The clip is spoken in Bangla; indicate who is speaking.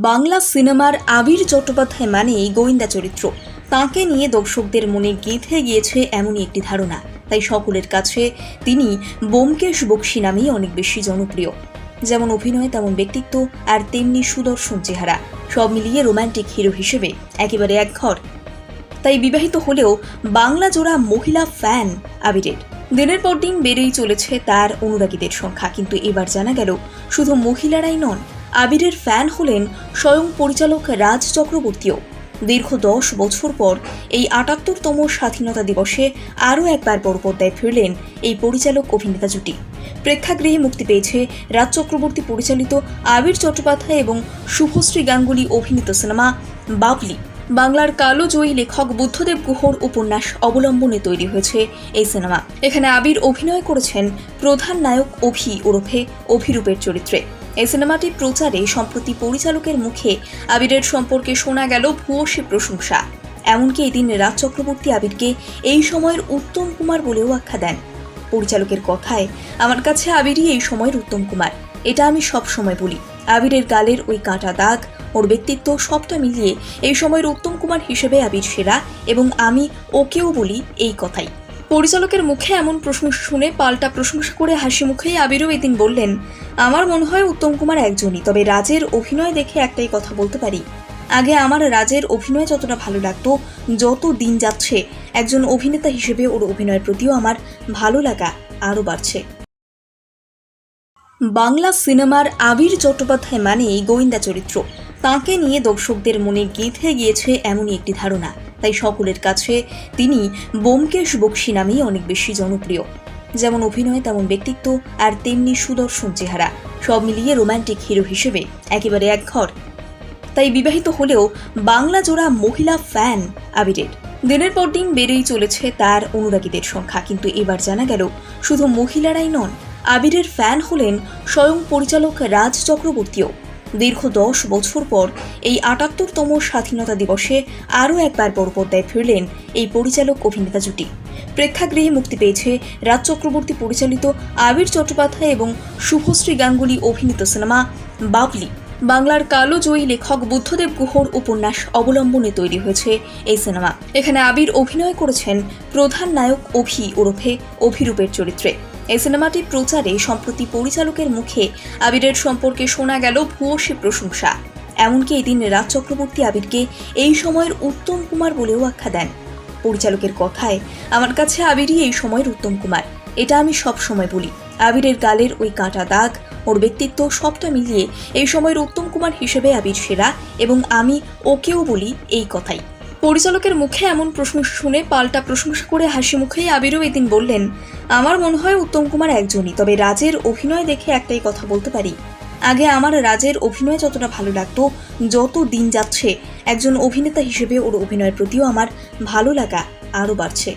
Speaker 1: বাংলা সিনেমার আবির চট্টোপাধ্যায় মানেই গোয়েন্দা চরিত্র। তাঁকে নিয়ে দর্শকদের মনে গেঁথে গিয়েছে এমনই একটি ধারণা। তাই সকলের কাছে তিনি বোমকেশ বক্সি নামেই অনেক বেশি জনপ্রিয়। যেমন অভিনয়, তেমন ব্যক্তিত্ব আর তেমনি সুদর্শন চেহারা। সব মিলিয়ে রোম্যান্টিক হিরো হিসেবে একেবারে একঘর। তাই বিবাহিত হলেও বাংলা জোড়া মহিলা ফ্যান আবিরের। দিনের পর দিন বেড়েই চলেছে তার অনুরাগীদের সংখ্যা। কিন্তু এবার জানা গেল, শুধু মহিলারাই নন আবিরের ফ্যান হলেন স্বয়ং পরিচালক রাজ চক্রবর্তীও। দীর্ঘ দশ বছর পর এই আটাত্তরতম স্বাধীনতা দিবসে আরও একবার বড় পর্দায় ফিরলেন এই পরিচালক অভিনেতা জুটি। প্রেক্ষাগৃহে মুক্তি পেয়েছে রাজ চক্রবর্তী পরিচালিত আবির চট্টোপাধ্যায় এবং শুভশ্রী গাঙ্গুলি অভিনীত সিনেমা বাবলি। বাংলার কালো জয়ী লেখক বুদ্ধদেব গুহর উপন্যাস অবলম্বনে তৈরি হয়েছে এই সিনেমা। এখানে আবির অভিনয় করেছেন প্রধান নায়ক অভি ওরফে অভিরূপের চরিত্রে। এই সিনেমাটি প্রচারে সম্প্রতি পরিচালকের মুখে আবিরের সম্পর্কে শোনা গেল ভূয়সী প্রশংসা। এমনকি এদিন রাজ চক্রবর্তী আবিরকে এই সময়ের উত্তম কুমার বলেও আখ্যা দেন। পরিচালকের কথায়, আমার কাছে আবিরই এই সময়ের উত্তম কুমার। এটা আমি সব সময় বলি। আবিরের গালের ওই কাঁটা দাগ ওর ব্যক্তিত্ব সবটা মিলিয়ে এই সময়ের উত্তম কুমার হিসেবে আবির সেরা এবং আমি ওকেও বলি এই কথাই। পরিচালকের মুখে এমন প্রশংসা শুনে পাল্টা প্রশংসা করে হাসি মুখেই আবিরও এদিন বললেন, আমার মনে হয় উত্তম কুমার একজনই, তবে রাজের অভিনয় দেখে একটাই কথা বলতে পারি। আগে আমার রাজের অভিনয় যতটা ভালো লাগতো, যত দিন যাচ্ছে, একজন অভিনেতা হিসেবে ওর অভিনয়ের প্রতিও আমার ভালো লাগা আরও বাড়ছে। বাংলা সিনেমার আবির চট্টোপাধ্যায় মানেই গোয়েন্দা চরিত্র। তাঁকে নিয়ে দর্শকদের মনে গেঁথে গিয়েছে এমনই একটি ধারণা। তাই সকলের কাছে তিনি বোমকেশ বক্সি নামেই অনেক বেশি জনপ্রিয়। যেমন অভিনয়, তেমন ব্যক্তিত্ব, আর তেমনি সুদর্শন চেহারা। সব মিলিয়ে রোম্যান্টিক হিরো হিসেবে একেবারে এক ঘর। তাই বিবাহিত হলেও বাংলা জোড়া মহিলা ফ্যান আবিরের। দিনের পর দিন বেড়েই চলেছে তার অনুরাগীদের সংখ্যা। কিন্তু এবার জানা গেল, শুধু মহিলারাই নন, আবিরের ফ্যান হলেন স্বয়ং পরিচালক রাজ চক্রবর্তীও। দীর্ঘ দশ বছর পর এই আটাত্তরতম স্বাধীনতা দিবসে আরও একবার বড় পর্দায় ফিরলেন এই পরিচালক অভিনেতা জুটি। প্রেক্ষাগৃহে মুক্তি পেয়েছে রাজ চক্রবর্তী পরিচালিত আবির চট্টোপাধ্যায় এবং শুভশ্রী গাঙ্গুলি অভিনীত সিনেমা বাবলি। বাংলার কালো জয়ী লেখক বুদ্ধদেব গুহর উপন্যাস অবলম্বনে তৈরি হয়েছে এই সিনেমা। এখানে আবির অভিনয় করেছেন প্রধান নায়ক অভি ওরফে অভিরূপের চরিত্রে। এই সিনেমাটি প্রচারে সম্প্রতি পরিচালকের মুখে আবিরের সম্পর্কে শোনা গেল ভূয়সী প্রশংসা। এমনকি এদিন রাজ চক্রবর্তী আবিরকে এই সময়ের উত্তম কুমার বলেও আখ্যা দেন। পরিচালকের কথায়, আমার কাছে আবিরই এই সময়ের উত্তম কুমার। এটা আমি সব সময় বলি। আবিরের গালের ওই কাঁটা দাগ, ওর ব্যক্তিত্ব সবটা মিলিয়ে এই সময়ের উত্তম কুমার হিসেবে আবির সেরা এবং আমি ওকেও বলি এই কথাই। পরিচালকের মুখে এমন প্রশংসা শুনে পাল্টা প্রশংসা করে হাসি মুখেই আবিরও এদিন বললেন, আমার মনে হয় উত্তম কুমার একজনই, তবে রাজের অভিনয় দেখে একটাই কথা বলতে পারি। আগে আমার রাজের অভিনয় যতটা ভালো লাগতো, যত দিন যাচ্ছে, একজন অভিনেতা হিসেবে ওর অভিনয়ের প্রতিও আমার ভালো লাগা আরও বাড়ছে।